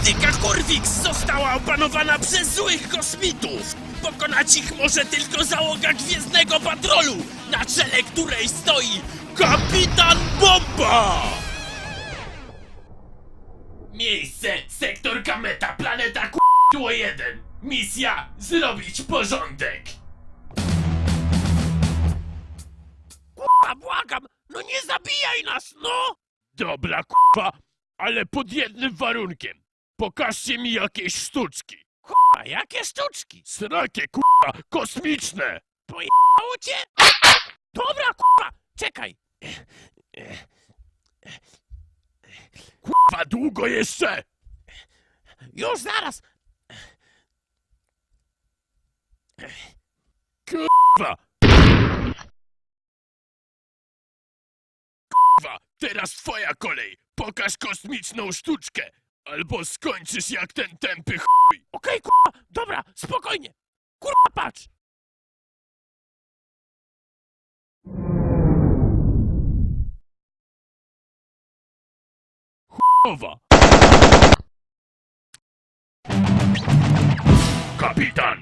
Galaktyka Korwix została opanowana przez złych kosmitów. Pokonać ich może tylko załoga Gwiezdnego Patrolu, na czele której stoi Kapitan Bomba! Miejsce, sektor Kameta, planeta K***ło 1. Misja, zrobić porządek. Kurwa, błagam, no nie zabijaj nas, no! Dobra, kurwa, ale pod jednym warunkiem. Pokażcie mi jakieś sztuczki. Kurwa, jakie sztuczki? Srakie, kurwa, kosmiczne! Pojechało cię? Dobra, kurwa, czekaj. Kurwa, długo jeszcze? Już zaraz. Kurwa! Kurwa, teraz twoja kolej. Pokaż kosmiczną sztuczkę. Albo skończysz jak ten tępy chuj. Okej, kurwa, dobra, spokojnie. Kurwa, patrz. Chujowa. Kapitan!